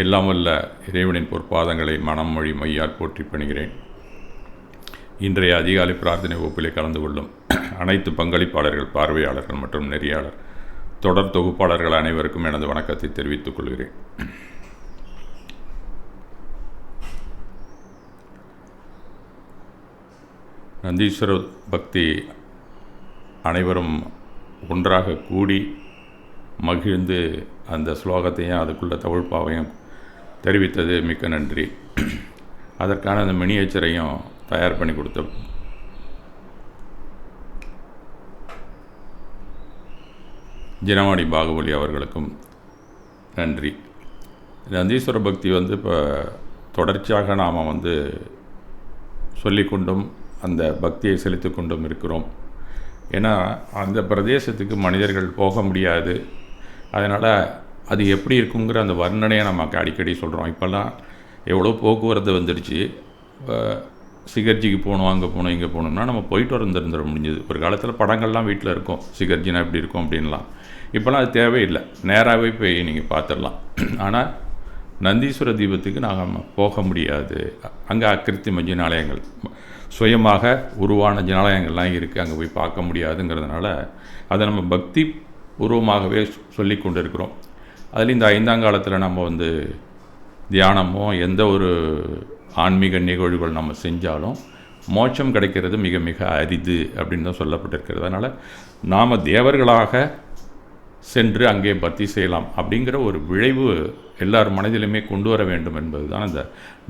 எல்லாம் வல்ல இறைவனின் பொற்பாதங்களை மனம் மொழி மையால் போற்றி பணிகிறேன். இன்றைய அதிகாலை பிரார்த்தனை வகுப்பிலே கலந்து கொள்ளும் அனைத்து பங்களிப்பாளர்கள் பார்வையாளர்கள் மற்றும் நெறியாளர் தொடர் தொகுப்பாளர்கள் அனைவருக்கும் எனது வணக்கத்தை தெரிவித்துக் கொள்கிறேன். நந்தீஸ்வர பக்தி அனைவரும் ஒன்றாக கூடி மகிழ்ந்து அந்த ஸ்லோகத்தையும் அதுக்குள்ள தமிழ்பாவையும் தெரிவித்தது மிக்க நன்றி. அதற்கான அந்த மினியேச்சரையும் தயார் பண்ணி கொடுத்தோம் ஜினவாணி பாகுபலி அவர்களுக்கும் நன்றி. நந்தீஸ்வர பக்தி வந்து இப்போ தொடர்ச்சியாக நாம் வந்து சொல்லிக்கொண்டும் அந்த பக்தியை செலுத்தி கொண்டும் இருக்கிறோம். ஏன்னா அந்த பிரதேசத்துக்கு மனிதர்கள் போக முடியாது. அதனால் அது எப்படி இருக்குங்கிற அந்த வர்ணனையை நமக்கு அடிக்கடி சொல்கிறோம் இப்போல்லாம் எவ்வளோ போக்குவரத்து வந்துடுச்சு இப்போ சிகர்ஜிக்கு போகணும் அங்கே போகணும் இங்கே போகணும்னா நம்ம போயிட்டு வந்துருந்துட முடிஞ்சது. ஒரு காலத்தில் படங்கள்லாம் வீட்டில் இருக்கும். சிகர்ஜினா எப்படி இருக்கும் அப்படின்லாம். இப்போலாம் அது தேவையில்லை. நேராகவே போய் நீங்கள் பார்த்துடலாம். ஆனால் நந்தீஸ்வர தீபத்துக்கு நாங்கள் போக முடியாது. அங்கே அக்கிருத்திம ஜினாலயங்கள். சுயமாக உருவான ஜனாலயங்கள்லாம் இருக்குது அங்கே போய் பார்க்க முடியாதுங்கிறதுனால அதை நம்ம பக்தி பூர்வமாகவே சொல்லி கொண்டு இருக்கிறோம் அதில் இந்த ஐந்தாங்காலத்தில் நம்ம வந்து தியானமோ எந்த ஒரு ஆன்மீக நிகழ்வுகள் நம்ம செஞ்சாலும் மோட்சம் கிடைக்கிறது மிக மிக அரிது அப்படின்னு தான் சொல்லப்பட்டிருக்கிறது. அதனால் நாம் தேவர்களாக சென்று அங்கே பக்தி செய்யலாம் அப்படிங்கிற ஒரு விளைவு எல்லார் மனதிலுமே கொண்டு வர வேண்டும் என்பது தான் இந்த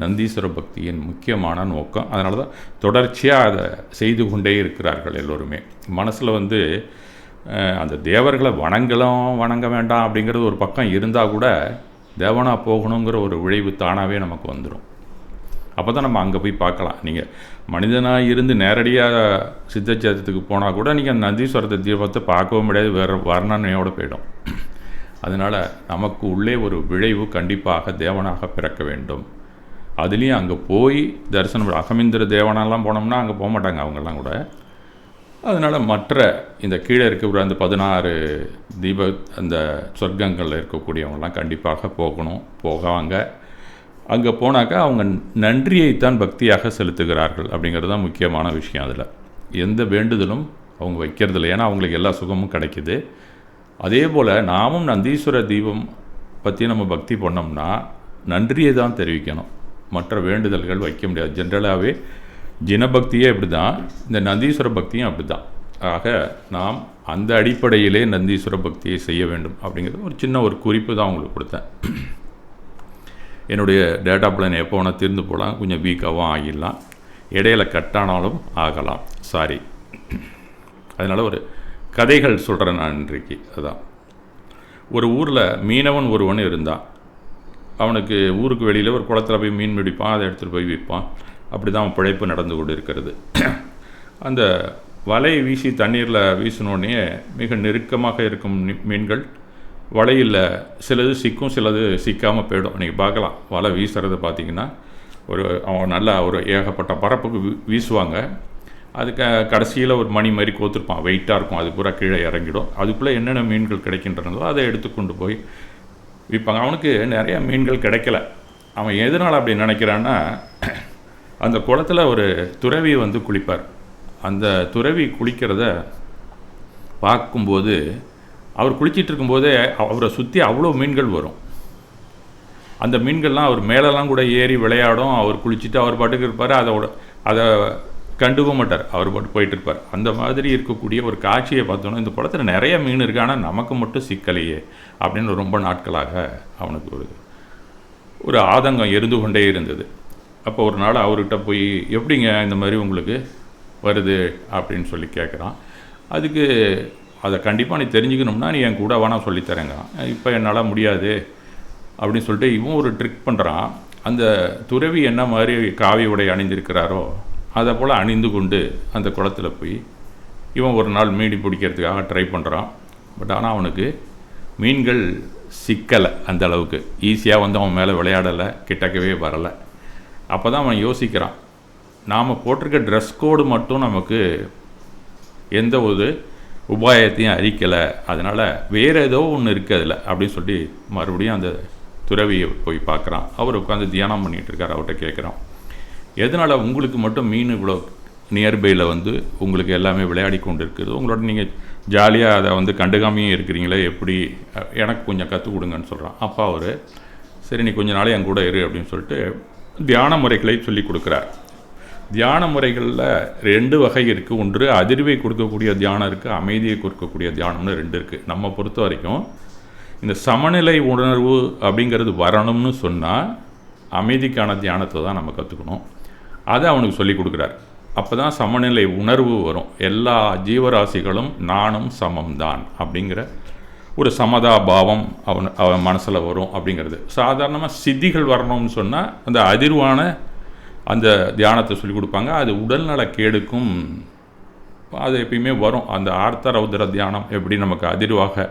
நந்தீஸ்வர பக்தியின் முக்கியமான நோக்கம். அதனால தான் தொடர்ச்சியாக அதை செய்து கொண்டே இருக்கிறார்கள் எல்லோருமே. மனசில் வந்து அந்த தேவர்களை வணங்கலாம் வணங்க வேண்டாம் அப்படிங்கிறது ஒரு பக்கம் இருந்தால் கூட தேவனாக போகணுங்கிற ஒரு விளைவு தானாகவே நமக்கு வந்துடும் அப்போ தான் நம்ம அங்கே போய் பார்க்கலாம். நீங்கள் மனிதனாக இருந்து நேரடியாக சித்தச்சேதத்துக்கு போனால் கூட நீங்கள் அந்த நந்தீஸ்வரத்தை தீபத்தை பார்க்கவும் முடியாது. வேறு வர்ணனையோடு போயிடும். அதனால் நமக்கு உள்ளே ஒரு விளைவு கண்டிப்பாக தேவனாக பிறக்க வேண்டும். அதுலேயும் அங்கே போய் தரிசனம் அகமிந்திர தேவனெல்லாம் போனோம்னா அங்கே போக மாட்டாங்க அவங்கெல்லாம் கூட. அதனால் மற்ற இந்த கீழே இருக்கிற அந்த பதினாறு தீப அந்த சொர்க்கங்களில் இருக்கக்கூடியவங்களாம் கண்டிப்பாக போகணும் போகாங்க. அங்கே போனாக்கா அவங்க நன்றியைத்தான் பக்தியாக செலுத்துகிறார்கள் அப்படிங்கிறது தான் முக்கியமான விஷயம் அதில். எந்த வேண்டுதலும் அவங்க வைக்கிறது இல்லை ஏன்னா அவங்களுக்கு எல்லா சுகமும் கிடைக்கிது. அதே போல் நாமும் நந்தீஸ்வர தீபம் பற்றி நம்ம பக்தி பண்ணோம்னா நன்றியை தான் தெரிவிக்கணும். மற்ற வேண்டுதல்கள் வைக்க முடியாது. ஜென்ரலாகவே ஜினபக்தியே அப்படி தான் இந்த நந்தீஸ்வர பக்தியும் அப்படி தான் ஆக நாம் அந்த அடிப்படையிலே நந்தீஸ்வர பக்தியை செய்ய வேண்டும் அப்படிங்கிறது ஒரு சின்ன ஒரு குறிப்பு தான் உங்களுக்கு கொடுத்தேன். என்னுடைய டேட்டா பிளான் எப்போ வேணால் தீர்ந்து போகலாம். கொஞ்சம் வீக்காகவும் ஆகிடலாம். இடையில கட்டானாலும் ஆகலாம். சாரி அதனால் ஒரு கதைகள் சொல்கிறேன் நான் இன்றைக்கு. அதுதான் ஒரு ஊரில் மீனவன் ஒருவன் இருந்தான். அவனுக்கு ஊருக்கு வெளியில் ஒரு குளத்தில் போய் மீன் பிடிப்பான். அதை எடுத்துகிட்டு போய் விற்பான். அப்படி தான் பிழைப்பு நடந்து கொண்டு இருக்கிறது அந்த வலையை வீசி தண்ணீரில் வீசினோடனே மிக நெருக்கமாக இருக்கும் மீன்கள் வலையில் சிலது சிக்கும் சிலது சிக்காமல் போயிடும். நீங்கள் பார்க்கலாம். வலை வீசுறது பார்த்திங்கன்னா ஒரு அவன் நல்லா ஒரு ஏகப்பட்ட பரப்புக்கு வீசுவாங்க. அதுக்கு கடைசியில் ஒரு மணி மாதிரி கோத்துருப்பான். வெயிட்டாக இருக்கும். அது பூரா கீழே இறங்கிடும். அதுக்குள்ளே என்னென்ன மீன்கள் கிடைக்கின்றனோ அதை எடுத்து கொண்டு போய் விற்பாங்க. அவனுக்கு நிறையா மீன்கள் கிடைக்கல. அவன் எதனால் அப்படி நினைக்கிறான்னா அந்த குளத்தில் ஒரு துறவி வந்து குளிப்பார். அந்த துறவி குளிக்கிறத பார்க்கும்போது அவர் குளிச்சிட்டு இருக்கும்போதே அவரை சுற்றி அவ்வளோ மீன்கள் வரும். அந்த மீன்கள்லாம் அவர் மேலெல்லாம் கூட ஏறி விளையாடும். அவர் குளிச்சுட்டு அவர் பாட்டுக்கு இருப்பார். அதோட அதை கண்டுக்க மாட்டார். அவர் பாட்டு போயிட்டு இருப்பார். அந்த மாதிரி இருக்கக்கூடிய ஒரு காட்சியை பார்த்தோன்னா இந்த குளத்தில் நிறைய மீன் இருக்கு. ஆனால் நமக்கு மட்டும் சிக்கலையே அப்படின்னு ரொம்ப நாட்களாக அவனுக்கு ஒரு ஒரு ஆதங்கம் இருந்து கொண்டே இருந்தது. அப்போ ஒரு நாள் அவர்கிட்ட போய் எப்படிங்க இந்த மாதிரி உங்களுக்கு வருது? அப்படின்னு சொல்லி கேட்குறான் அதுக்கு அதை கண்டிப்பாக நீ தெரிஞ்சுக்கணும்னா நீ என் கூட வேணால் சொல்லித்தரேங்க இப்போ என்னால் முடியாது. அப்படின்னு சொல்லிட்டு இவன் ஒரு ட்ரிக் பண்ணுறான் அந்த துறவி என்ன மாதிரி காவி உடை அணிந்திருக்கிறாரோ அதை போல் அணிந்து கொண்டு அந்த குளத்தில் போய் இவன் ஒரு நாள் மீடி பிடிக்கிறதுக்காக ட்ரை பண்ணுறான் பட் ஆனால் அவனுக்கு மீன்கள் சிக்கலை அந்த அளவுக்கு. ஈஸியாக வந்து அவன் மேலே விளையாடலை கிட்டக்கவே வரலை. அப்போ தான் அவன் யோசிக்கிறான். நாம் போட்டிருக்க ட்ரெஸ் கோடு மட்டும் நமக்கு எந்த ஒரு உபாயத்தையும் அறிக்கலை அதனால் வேறு ஏதோ ஒன்று இருக்குது அதில் அப்படின்னு சொல்லி மறுபடியும் அந்த துறவியை போய் பார்க்குறான். அவர் உட்காந்து தியானம் பண்ணிகிட்டு இருக்கார் அவர்கிட்ட கேட்குறான். எதனால் உங்களுக்கு மட்டும் மீன் இவ்வளோ நியர்பையில் வந்து உங்களுக்கு எல்லாமே விளையாடி கொண்டு இருக்குது உங்களோட நீங்கள் ஜாலியாக அதை வந்து கண்டுக்காமையும் இருக்கிறீங்களே எப்படி? எனக்கு கொஞ்சம் கற்றுக் கொடுங்கன்னு சொல்கிறான் அப்பா அவர் சரி நீ கொஞ்ச நாளே என் கூட இரு அப்படின்னு சொல்லிட்டு தியான முறைகளை சொல்லிக் கொடுக்குறார். தியான முறைகளில் ரெண்டு வகை இருக்குது ஒன்று அதிர்வை கொடுக்கக்கூடிய தியானம் இருக்குது அமைதியை கொடுக்கக்கூடிய தியானம்னு ரெண்டு இருக்குது நம்ம பொறுத்த வரைக்கும் இந்த சமநிலை உணர்வு அப்படிங்கிறது வரணும்னு சொன்னால் அமைதிக்கான தியானத்தை தான் நம்ம கற்றுக்கணும் அதை அவனுக்கு சொல்லிக் கொடுக்குறாரு. அப்போ தான் சமநிலை உணர்வு வரும். எல்லா ஜீவராசிகளும் நானும் சமம்தான் அப்படிங்கிற ஒரு சமதா பாவம் அவன் அவன் மனசில் வரும் அப்படிங்கிறது. சாதாரணமாக சித்திகள் வரணும்னு சொன்னால் அந்த அதிர்வான அந்த தியானத்தை சொல்லி கொடுப்பாங்க. அது உடல்நல கேடுக்கும் அது எப்பயுமே வரும். அந்த ஆர்த்த ரௌத்ர தியானம் எப்படி நமக்கு அதிர்வாக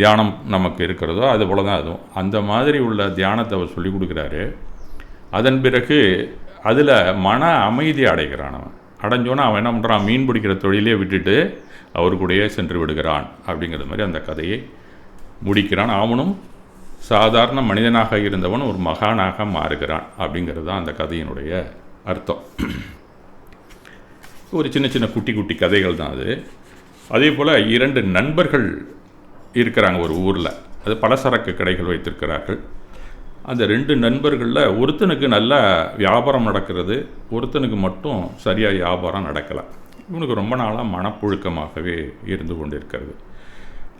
தியானம் நமக்கு இருக்கிறதோ அது போல தான் அதுவும். அந்த மாதிரி உள்ள தியானத்தை அவர் சொல்லி கொடுக்குறாரு. அதன் பிறகு அதில் மன அமைதி அடைகிறான் அவன். அடைஞ்சோன்னா அவன் என்ன பண்ணுறான் மீன் பிடிக்கிற தொழிலே விட்டுட்டு அவர் கூடயே சென்று விடுகிறான் அப்படிங்கிற மாதிரி அந்த கதையை முடிக்கிறான். அவனும் சாதாரண மனிதனாக இருந்தவன் ஒரு மகானாக மாறுகிறான் அப்படிங்கிறது தான் அந்த கதையினுடைய அர்த்தம். ஒரு சின்ன சின்ன குட்டி குட்டி கதைகள் தான் அது. அதே போல் இரண்டு நண்பர்கள் இருக்கிறாங்க ஒரு ஊரில். அது பலசரக்கு கடைகள் வைத்திருக்கிறார்கள். அந்த ரெண்டு நண்பர்களில் ஒருத்தனுக்கு நல்லா வியாபாரம் நடக்கிறது ஒருத்தனுக்கு மட்டும் சரியாக வியாபாரம் நடக்கலை. இவனுக்கு ரொம்ப நாளாக மனப்புழுக்கமாகவே இருந்து கொண்டிருக்கிறது.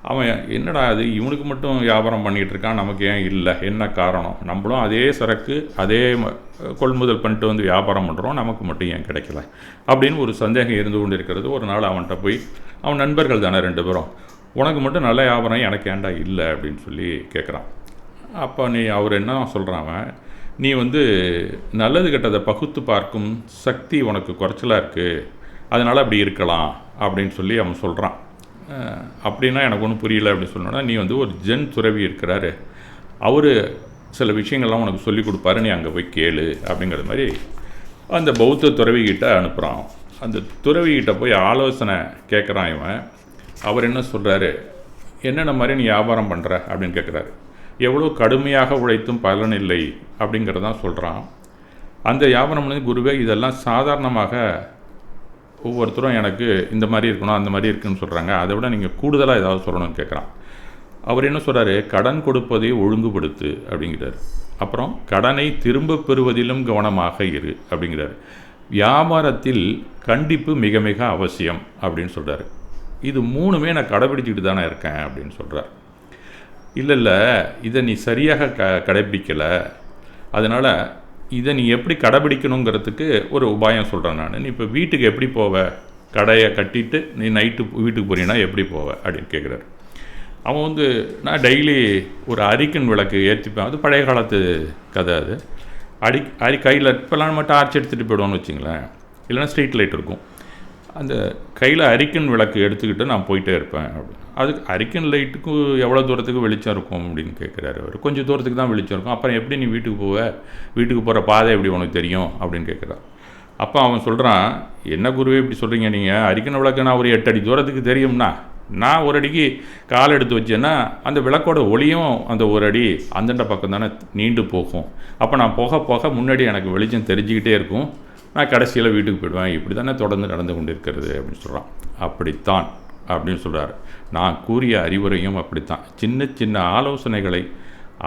அவன் என்னடா அது இவனுக்கு மட்டும் வியாபாரம் பண்ணிகிட்டு இருக்கான் நமக்கு ஏன் இல்லை? என்ன காரணம்? நம்மளும் அதே சரக்கு அதே ம- கொள்முதல் பண்ணிட்டு வந்து வியாபாரம் பண்ணுறோம் நமக்கு மட்டும் ஏன் கிடைக்கல? அப்படின்னு ஒரு சந்தேகம் இருந்து கொண்டு இருக்கிறது ஒரு நாள் அவன்கிட்ட போய் அவன் நண்பர்கள் தானே ரெண்டு பேரும்? உனக்கு மட்டும் நல்ல வியாபாரம் எனக்கு ஏன்டா இல்லை? அப்படின்னு சொல்லி கேட்குறான் அப்போ நீ அவர் என்ன சொல்கிறான் அவன்? நீ வந்து நல்லது கெட்டதை பகுத்து பார்க்கும் சக்தி உனக்கு குறைச்சலாக இருக்குது அதனால் அப்படி இருக்கலாம். அப்படின்னு சொல்லி அவன் சொல்கிறான் அப்படின்னா எனக்கு ஒன்றும் புரியல அப்படின்னு சொன்னோன்னா நீ வந்து ஒரு ஜென் துறவி இருக்கிறாரு. அவர் சில விஷயங்கள்லாம் உனக்கு சொல்லி கொடுப்பாரு நீ அங்கே போய் கேளு அப்படிங்கிற மாதிரி அந்த பௌத்த துறவிகிட்ட அனுப்புகிறான் அந்த துறவிகிட்ட போய் ஆலோசனை கேட்குறான் இவன். அவர் என்ன சொல்கிறாரு என்னென்ன மாதிரி நீ வியாபாரம் பண்ணுற அப்படின்னு கேட்குறாரு எவ்வளோ கடுமையாக உழைத்தும் பலன் இல்லை அப்படிங்கிறதான் சொல்கிறான் அந்த வியாபாரம் வந்து குருவே இதெல்லாம் சாதாரணமாக ஒவ்வொருத்தரும் எனக்கு இந்த மாதிரி இருக்கணும் அந்த மாதிரி இருக்குன்னு சொல்கிறாங்க அதை விட நீங்கள் கூடுதலாக ஏதாவது சொல்லணும்னு கேட்குறான் அவர் என்ன சொல்கிறாரு கடன் கொடுப்பதை ஒழுங்குபடுத்து அப்படிங்கிறார். அப்புறம் கடனை திரும்ப பெறுவதிலும் கவனமாக இரு அப்படிங்கிறார். வியாபாரத்தில் கண்டிப்பு மிக மிக அவசியம் அப்படின்னு சொல்கிறாரு இது மூணுமே நான் கடைபிடிச்சிக்கிட்டு தானே இருக்கேன் அப்படின்னு சொல்கிறார் இல்லை இல்லை இதை நீ சரியாக க கடைபிடிக்கலை. அதனால் இதை நீ எப்படி கடைபிடிக்கணுங்கிறதுக்கு ஒரு உபாயம் சொல்கிறேன் நான். நீ இப்போ வீட்டுக்கு எப்படி போவ? கடையை கட்டிட்டு நீ நைட்டு வீட்டுக்கு போறீன்னா எப்படி போவ? அப்படின்னு கேட்குறாரு அவன் வந்து நான் டெய்லி ஒரு அரிக்கன் விளக்கு ஏற்றிப்பேன் அது பழைய காலத்து கதை அது. அடி அரி கையில் இப்போல்லாம் நம்ம டார்ச் எடுத்துகிட்டு போயிடுவோம்னு வச்சுங்களேன். இல்லைன்னா ஸ்ட்ரீட் லைட் இருக்கும். அந்த கையில் அரிக்கன் விளக்கு எடுத்துக்கிட்டு நான் போயிட்டே இருப்பேன். அப்படின்னு அதுக்கு அரிக்கன் லைட்டுக்கு எவ்வளோ தூரத்துக்கு வெளிச்சம் இருக்கும் அப்படின்னு கேட்குறாரு அவர். கொஞ்சம் தூரத்துக்கு தான் வெளிச்சம் இருக்கும். அப்புறம் எப்படி நீ வீட்டுக்கு போவ? வீட்டுக்கு போகிற பாதை எப்படி உனக்கு தெரியும்? அப்படின்னு கேட்குறான் அப்போ அவன் சொல்கிறான் என்ன குருவே இப்படி சொல்கிறீங்க நீங்கள் அரிக்கன் விளக்கு நான் ஒரு எட்டு அடி தூரத்துக்கு தெரியும்னா? நான் ஒரு அடிக்கு கால் எடுத்து வச்சேன்னா அந்த விளக்கோட ஒளியும் அந்த ஒரு அடி அந்தண்ட பக்கம் தானே நீண்டு போகும். அப்போ நான் போக போக முன்னாடி எனக்கு வெளிச்சம் தெரிஞ்சுக்கிட்டே இருக்கும். நான் கடைசியில் வீட்டுக்கு போயிடுவேன். இப்படி தானே தொடர்ந்து நடந்து கொண்டு இருக்கிறது அப்படின்னு சொல்கிறான் அப்படித்தான் அப்படின்னு சொல்கிறார் நான் கூறிய அறிவுரையும் அப்படித்தான். சின்ன சின்ன ஆலோசனைகளை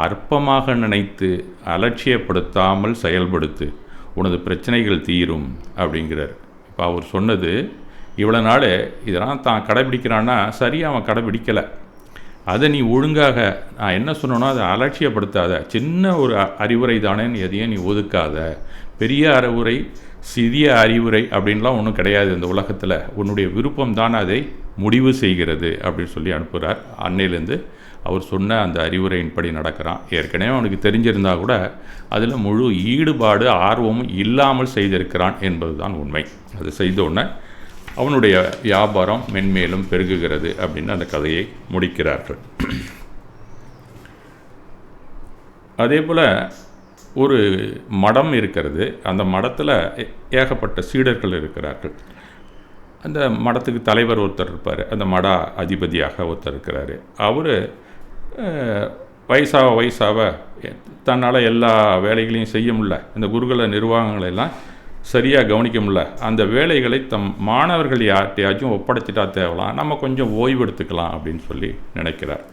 அற்பமாக நினைத்து அலட்சியப்படுத்தாமல் செயல்படுத்து உனது பிரச்சனைகள் தீரும் அப்படிங்கிறார். இப்போ அவர் சொன்னது இவ்வளோ நாள் இதெல்லாம் தான் கடைபிடிக்கிறான்னா சரியாக அவன் கடைபிடிக்கலை. அதை நீ ஒழுங்காக நான் என்ன சொன்னனோ அதை அலட்சியப்படுத்தாத. சின்ன ஒரு அறிவுரை தானேன்னு எதையும் நீ ஒதுக்காத. பெரிய அறிவுரை சிறிய அறிவுரை அப்படின்லாம் ஒன்றும் கிடையாது இந்த உலகத்தில். உன்னுடைய விருப்பம் தான் அதை முடிவு செய்கிறது அப்படின்னு சொல்லி அனுப்புகிறார் அன்னையிலேருந்து அவர் சொன்ன அந்த அறிவுரையின்படி நடக்கிறான். ஏற்கனவே அவனுக்கு தெரிஞ்சிருந்தால் கூட அதில் முழு ஈடுபாடு ஆர்வமும் இல்லாமல் செய்திருக்கிறான் என்பதுதான் உண்மை. அது செய்த உடனே அவனுடைய வியாபாரம் மென்மேலும் பெருகுகிறது அப்படின்னு அந்த கதையை முடிக்கிறார்கள். அதே போல் ஒரு மடம் இருக்கிறது. அந்த மடத்தில் ஏ- ஏகப்பட்ட சீடர்கள் இருக்கிறார்கள். அந்த மடத்துக்கு தலைவர் ஒருத்தர் இருப்பார். அந்த மட அதிபதியாக ஒருத்தர் இருக்கிறார். அவர் வயசாக வயசாக தன்னால் எல்லா வேலைகளையும் செய்ய முடியல. இந்த குருகுல நிர்வாகங்களெல்லாம் எல்லாம் சரியாக கவனிக்க முடியல. அந்த வேலைகளை தம் மாணவர்கள் யார்கிட்டையாச்சும் ஒப்படைச்சிட்டா தேவலாம். நம்ம கொஞ்சம் ஓய்வு எடுத்துக்கலாம் அப்படின்னு சொல்லி நினைக்கிறார்.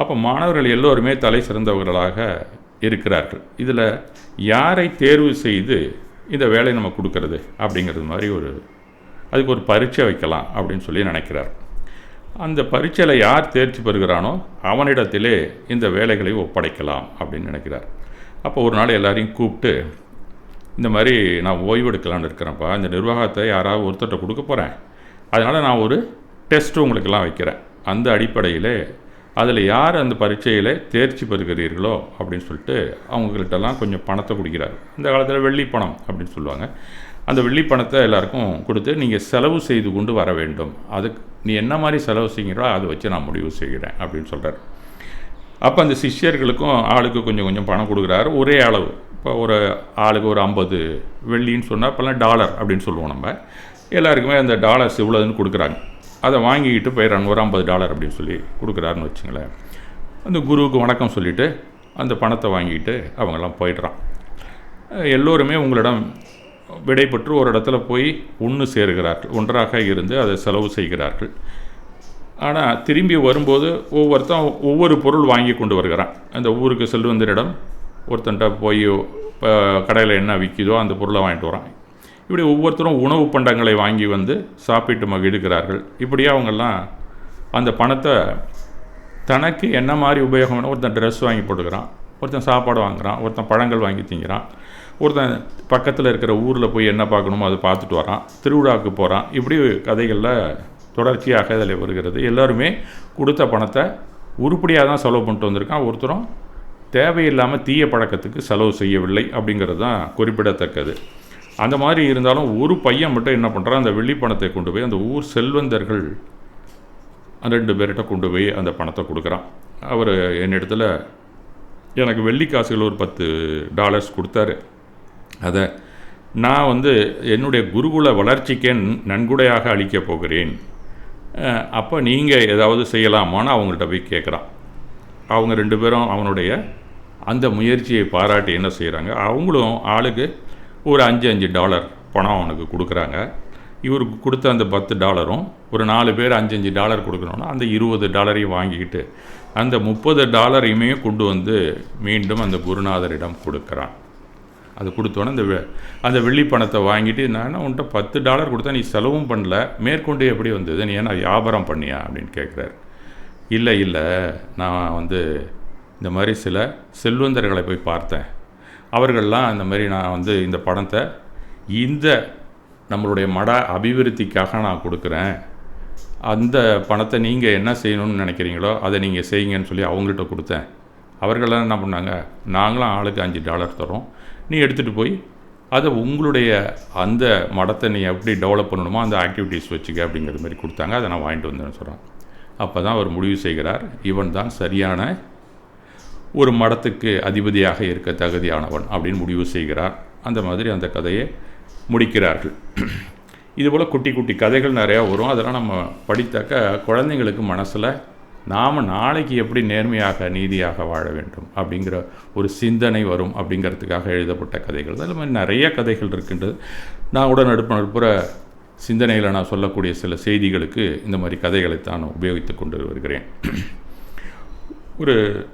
அப்போ மாணவர்கள் எல்லோருமே தலை சிறந்தவர்களாக இருக்கிறார்கள். இதில் யாரை தேர்வு செய்து இந்த வேலை நம்ம கொடுக்கறது அப்படிங்கிறது மாதிரி ஒரு அதுக்கு ஒரு பரீட்சை வைக்கலாம் அப்படின்னு சொல்லி நினைக்கிறார். அந்த பரீட்சையில் யார் தேர்ச்சி பெறுகிறானோ அவனிடத்திலே இந்த வேலைகளை ஒப்படைக்கலாம் அப்படின்னு நினைக்கிறார். அப்போ ஒரு நாள் எல்லாரையும் கூப்பிட்டு இந்த மாதிரி நான் ஓய்வு எடுக்கலான்னு இருக்கிறேன்ப்பா. இந்த நிர்வாகத்தை யாராவது ஒருத்தர்கிட்ட கொடுக்க போகிறேன் அதனால் நான் ஒரு டெஸ்ட் உங்களுக்கெல்லாம் வைக்கிறேன். அந்த அடிப்படையில் அதில் யார் அந்த பரீட்சையில் தேர்ச்சி பெறுகிறீர்களோ அப்படின்னு சொல்லிட்டு அவங்கக்கிட்டலாம் கொஞ்சம் பணத்தை கொடுக்கிறார். இந்த காலத்தில் வெள்ளி பணம் அப்படின்னு சொல்லுவாங்க. அந்த வெள்ளி பணத்தை எல்லாருக்கும் கொடுத்து நீங்கள் செலவு செய்து கொண்டு வர வேண்டும். அதுக்கு நீ என்ன மாதிரி செலவு செய்கிறோ அதை வச்சு நான் முடிவு செய்கிறேன் அப்படின்னு சொல்கிறார் அப்போ அந்த சிஷ்யர்களுக்கும் ஆளுக்கு கொஞ்சம் கொஞ்சம் பணம் கொடுக்குறாரு. ஒரே அளவு. இப்போ ஒரு ஆளுக்கு ஒரு ஐம்பது வெள்ளின்னு சொன்னால் இப்போல்லாம் டாலர் அப்படின்னு சொல்லுவோம் நம்ம. எல்லாருக்குமே அந்த டாலர்ஸ் இவ்வளோதுன்னு கொடுக்குறாங்க. அதை வாங்கிக்கிட்டு போயிடறாங்க. ஒரு ஐம்பது டாலர் அப்படின்னு சொல்லி கொடுக்குறாருன்னு வச்சுங்களேன். அந்த குருவுக்கு வணக்கம் சொல்லிவிட்டு அந்த பணத்தை வாங்கிட்டு அவங்கெல்லாம் போயிடுறான். எல்லோருமே உங்களிடம் விடைபெற்று ஒரு இடத்துல போய் ஒன்று சேருகிறார்கள். ஒன்றாக இருந்து அதை செலவு செய்கிறார்கள். ஆனால் திரும்பி வரும்போது ஒவ்வொருத்தன் ஒவ்வொரு பொருள் வாங்கி கொண்டு வருகிறான். அந்த ஊருக்கு செல்வந்தரிடம் ஒருத்தன்ட்ட போய் கடையில் என்ன விற்கிதோ அந்த பொருளை வாங்கிட்டு வரான். இப்படி ஒவ்வொருத்தரும் உணவு பண்டங்களை வாங்கி வந்து சாப்பிட்டு மகிழ்கிறார்கள். இப்படியே அவங்கெல்லாம் அந்த பணத்தை தனக்கு என்ன மாதிரி உபயோகம் வேணும் ஒருத்தன் ட்ரெஸ் வாங்கி போட்டுக்கிறான் ஒருத்தன் சாப்பாடு வாங்குகிறான் ஒருத்தன் பழங்கள் வாங்கி திங்கிறான் ஒருத்தன் பக்கத்தில் இருக்கிற ஊரில் போய் என்ன பார்க்கணுமோ அதை பார்த்துட்டு வரான் திருவிழாவுக்கு போகிறான் இப்படி கதைகளில் தொடர்ச்சியாக இதில் வருகிறது. எல்லோருமே கொடுத்த பணத்தை உருப்படியாக தான் செலவு பண்ணிட்டு வந்திருக்கான். ஒருத்தரும் தேவையில்லாமல் தீய பழக்கத்துக்கு செலவு செய்யவில்லை அப்படிங்கிறது தான் குறிப்பிடத்தக்கது. அந்த மாதிரி இருந்தாலும் ஒரு பையன் மட்டும் என்ன பண்ணுறான் அந்த வெள்ளி பணத்தை கொண்டு போய் அந்த ஊர் செல்வந்தர்கள் ரெண்டு பேர்கிட்ட கொண்டு போய் அந்த பணத்தை கொடுக்குறான். அவர் என்னிடத்துல எனக்கு வெள்ளி காசுகள் ஒரு பத்து டாலர்ஸ் கொடுத்தாரு. அதை நான் வந்து என்னுடைய குருகுல வளர்ச்சிக்கே நன்கொடையாக அளிக்கப் போகிறேன். அப்போ நீங்கள் ஏதாவது செய்யலாமான்னு அவங்கள்ட்ட போய் கேட்குறான் அவங்க ரெண்டு பேரும் அவனுடைய அந்த முயற்சியை பாராட்டி என்ன செய்கிறாங்க அவங்களும் ஆளுக்கு ஒரு அஞ்சு அஞ்சு டாலர் பணம் அவனுக்கு கொடுக்குறாங்க. இவருக்கு கொடுத்த அந்த பத்து டாலரும் ஒரு நாலு பேர் அஞ்சு அஞ்சு டாலர் கொடுக்குறோன்னா அந்த இருபது டாலரையும் வாங்கிக்கிட்டு அந்த முப்பது டாலரையுமே கொண்டு வந்து மீண்டும் அந்த குருநாதரிடம் கொடுக்குறான். அது கொடுத்தோன்னே அந்த அந்த வெள்ளி பணத்தை வாங்கிட்டு நான் உன்ட்ட பத்து டாலர் கொடுத்தா நீ செலவும் பண்ணல மேற்கொண்டு எப்படி வந்தது? நீ என்ன வியாபாரம் பண்ணியா? அப்படின்னு கேட்குறாரு. இல்லை இல்லை நான் வந்து இந்த மாதிரி சில செல்வந்தர்களை போய் பார்த்தேன். அவர்கள்லாம் இந்த மாதிரி நான் வந்து இந்த பணத்தை இந்த நம்மளுடைய மட அபிவிருத்திக்காக நான் கொடுக்குறேன். அந்த பணத்தை நீங்கள் என்ன செய்யணும்னு நினைக்கிறீங்களோ அதை நீங்கள் செய்யுங்கன்னு சொல்லி அவங்கள்ட்ட கொடுத்தேன். அவர்களெல்லாம் என்ன பண்ணாங்க? நாங்களும் ஆளுக்கு அஞ்சு டாலர் தரோம் நீ எடுத்துகிட்டு போய் அதை உங்களுடைய அந்த மடத்தை நீ எப்படி டெவலப் பண்ணணுமோ அந்த ஆக்டிவிட்டீஸ் வச்சுக்க அப்படிங்கிற மாதிரி கொடுத்தாங்க. அதை நான் வாங்கிட்டு வந்தேன்னு சொல்கிறேன் அப்போ தான் அவர் முடிவு செய்கிறார் இவன் தான் சரியான ஒரு மடத்துக்கு அதிபதியாக இருக்க தகுதியானவன் அப்படின்னு முடிவு செய்கிறார். அந்த மாதிரி அந்த கதையை முடிக்கிறார்கள். இதுபோல் குட்டி குட்டி கதைகள் நிறையா வரும். அதெல்லாம் நம்ம படித்தாக்க குழந்தைங்களுக்கு மனசில் நாம் நாளைக்கு எப்படி நேர்மையாக நீதியாக வாழ வேண்டும் அப்படிங்கிற ஒரு சிந்தனை வரும் அப்படிங்கிறதுக்காக எழுதப்பட்ட கதைகள். அது மாதிரி நிறைய கதைகள் இருக்கின்றது. நான் உடன் அடுப்பு நடுப்புற சிந்தனையில் நான் சொல்லக்கூடிய சில செய்திகளுக்கு இந்த மாதிரி கதைகளைத்தான் உபயோகித்து கொண்டு வருகிறேன். ஒரு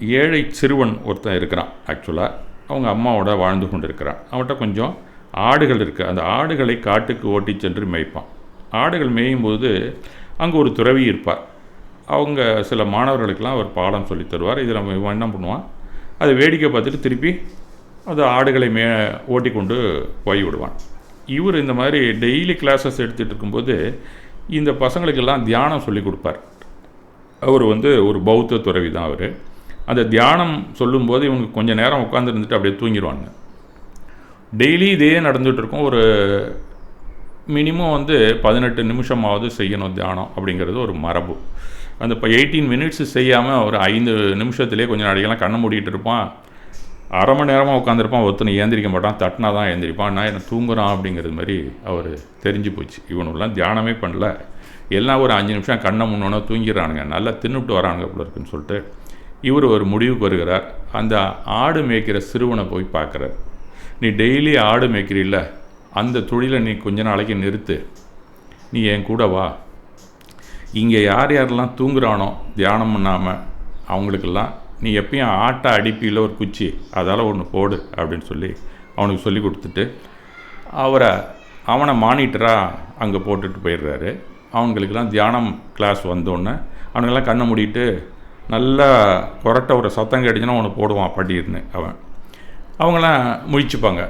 ஏழை சிறுவன் ஒருத்தன் இருக்கிறான் ஆக்சுவலாக அவங்க அம்மாவோட வாழ்ந்து கொண்டு இருக்கிறான் அவன்கிட்ட கொஞ்சம் ஆடுகள் இருக்குது அந்த ஆடுகளை காட்டுக்கு ஓட்டி சென்று மேய்ப்பான். ஆடுகள் மேயும்போது அங்கே ஒரு துறவி இருப்பார். அவங்க சில மாணவர்களுக்கெல்லாம் அவர் பாடம் சொல்லி தருவார். இதில் நம்ம இவன் என்ன பண்ணுவான்? அதை வேடிக்கை பார்த்துட்டு திருப்பி அது ஆடுகளை மே ஓட்டி கொண்டு போய் விடுவான். இவர் இந்த மாதிரி டெய்லி கிளாஸஸ் எடுத்துகிட்டு இருக்கும்போது இந்த பசங்களுக்கெல்லாம் தியானம் சொல்லி கொடுப்பார். அவர் வந்து ஒரு பௌத்த துறவி தான் அவர். அந்த தியானம் சொல்லும்போது இவங்க கொஞ்சம் நேரம் உட்காந்துருந்துட்டு அப்படியே தூங்கிடுவாங்க டெய்லி இதே நடந்துகிட்ருக்கும் ஒரு மினிமம் வந்து பதினெட்டு நிமிஷமாவது செய்யணும் தியானம் அப்படிங்கிறது ஒரு மரபு. அந்த இப்போ எயிட்டீன் மினிட்ஸ் செய்யாமல் ஒரு ஐந்து நிமிஷத்துலேயே கொஞ்சம் நாளைக்கெல்லாம் கண்ணை மூடிட்டு இருப்பான். அரை மணி நேரமாக உட்காந்துருப்பான் ஒருத்தனை ஏந்திரிக்க மாட்டான். தட்டினா தான் ஏந்திரிப்பான். நான் என்ன தூங்குறான் அப்படிங்கிறது மாதிரி அவர் தெரிஞ்சு போச்சு. இவனுலாம் தியானமே பண்ணல. எல்லாம் ஒரு அஞ்சு நிமிஷம் கண்ணை முன்னோன்னா தூங்கிடுறானுங்க. நல்லா தின்னுட்டு வரானுங்க போல இருக்குன்னு சொல்லிட்டு இவர் ஒரு முடிவுக்கு வருகிறார். அந்த ஆடு மேய்க்கிற சிறுவனை போய் பார்க்குறார். நீ டெய்லி ஆடு மேய்க்கிறீல்ல? அந்த தொழிலை நீ கொஞ்ச நாளைக்கு நிறுத்து. நீ என் கூட வா. இங்கே யார் யாரெல்லாம் தூங்குறானோ தியானம் பண்ணாமல் அவங்களுக்கெல்லாம் நீ எப்பயும் ஆட்டை அடிப்பியில் ஒரு குச்சி அதால் ஒன்று போடு அப்படின்னு சொல்லி அவனுக்கு சொல்லி கொடுத்துட்டு அவரை அவனை மானிட்டராக அங்கே போட்டுட்டு போயிடுறாரு. அவங்களுக்கெல்லாம் தியானம் கிளாஸ் வந்தோடனே அவனுங்கெல்லாம் கண்ணை மூடிட்டு நல்லா கொரட்டை ஒரு சத்தம் கேட்டுச்சுன்னா அவனை போடுவான் படின்னு அவன். அவங்களாம் முழிச்சுப்பாங்க.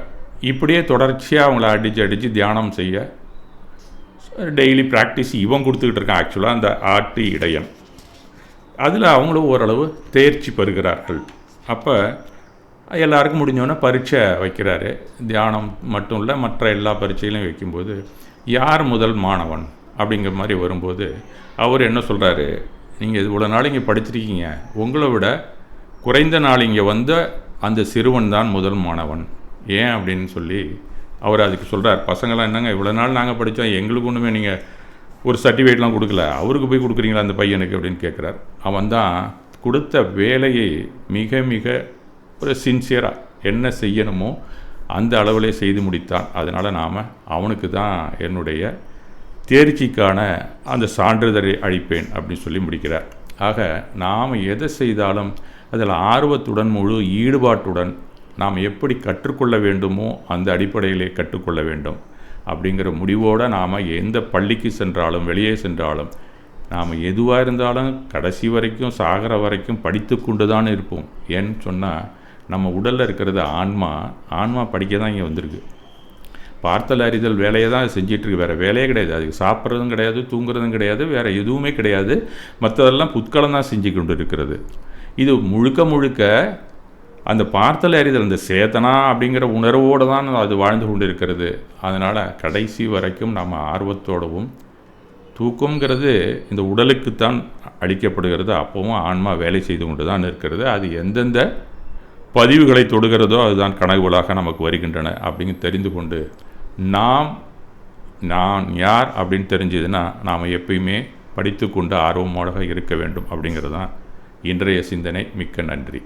இப்படியே தொடர்ச்சியாக அவங்கள அடித்து அடித்து தியானம் செய்ய டெய்லி ப்ராக்டிஸ் இவன் கொடுத்துக்கிட்டு இருக்கான் ஆக்சுவலாக அந்த ஆட்டு இடையன். அதில் அவங்களும் ஓரளவு தேர்ச்சி பெறுகிறார்கள். அப்போ எல்லாருக்கும் முடிஞ்சோன்னே பரீட்சை வைக்கிறாரு. தியானம் மட்டும் இல்லை மற்ற எல்லா பரீட்சைகளையும் வைக்கும்போது யார் முதல் மாணவன்? அப்படிங்கிற மாதிரி வரும்போது அவர் என்ன சொல்கிறாரு நீங்கள் இவ்வளோ நாள் இங்கே படிச்சிருக்கீங்க. உங்களை விட குறைந்த நாள் இங்கே வந்த அந்த சிறுவன் தான் முதல் மாணவன். ஏன்? அப்படின்னு சொல்லி அவர் அதுக்கு சொல்கிறார் பசங்களாம் என்னங்க இவ்வளோ நாள் நாங்கள் படித்தோம் எங்களுக்கு ஒன்றுமே நீங்கள் ஒரு சர்டிஃபிகேட்லாம் கொடுக்கல அவருக்கு போய் கொடுக்குறீங்களா அந்த பையனுக்கு? அப்படின்னு கேட்குறார் அவன் தான் கொடுத்த வேலையை மிக மிக ஒரு சின்சியராக என்ன செய்யணுமோ அந்த அளவிலே செய்து முடித்தான். அதனால் நாம் அவனுக்கு தான் என்னுடைய தேர்ச்சிக்கான அந்த சான்றிதழை அளிப்பேன் அப்படின்னு சொல்லி முடிக்கிறார். ஆக நாம் எதை செய்தாலும் அதில் ஆர்வத்துடன் முழு ஈடுபாட்டுடன் நாம் எப்படி கற்றுக்கொள்ள வேண்டுமோ அந்த அடிப்படையிலே கற்றுக்கொள்ள வேண்டும். அப்படிங்கிற முடிவோடு நாம் எந்த பள்ளிக்கு சென்றாலும் வெளியே சென்றாலும் நாம் எதுவாக இருந்தாலும் கடைசி வரைக்கும் சாகிற வரைக்கும் படித்து கொண்டு தான் இருப்போம். ஏன்னு சொன்னால் நம்ம உடலில் இருக்கிறது ஆன்மா ஆன்மா படிக்க தான் இங்கே வந்திருக்கு. பார்த்தல் அறிதல் வேலையை தான் செஞ்சிட்ருக்கு வேறு வேலையே கிடையாது. அதுக்கு சாப்பிட்றதும் கிடையாது தூங்குறதும் கிடையாது வேறு எதுவுமே கிடையாது. மற்றதெல்லாம் புத்கலம் தான் செஞ்சு கொண்டு இருக்கிறது. இது முழுக்க முழுக்க அந்த பார்த்தல் அறிதல் அந்த சேதனா அப்படிங்கிற உணர்வோடு தான் அது வாழ்ந்து கொண்டு இருக்கிறது அதனால் கடைசி வரைக்கும் நம்ம ஆர்வத்தோடவும் தூக்கங்கிறது இந்த உடலுக்குத்தான் அளிக்கப்படுகிறது அப்போவும் ஆன்மா வேலை செய்து கொண்டு தான் இருக்கிறது. அது எந்தெந்த பதிவுகளை தொடுகிறதோ அதுதான் கனவுகளாக நமக்கு வருகின்றன அப்படின்னு தெரிந்து கொண்டு நாம் நான் யார் அப்படின்னு தெரிஞ்சதுன்னா நாம் எப்பயுமே படித்து கொண்டு ஆர்வமாக இருக்க வேண்டும் அப்படிங்கிறது தான் இன்றைய சிந்தனை. மிக்க நன்றி.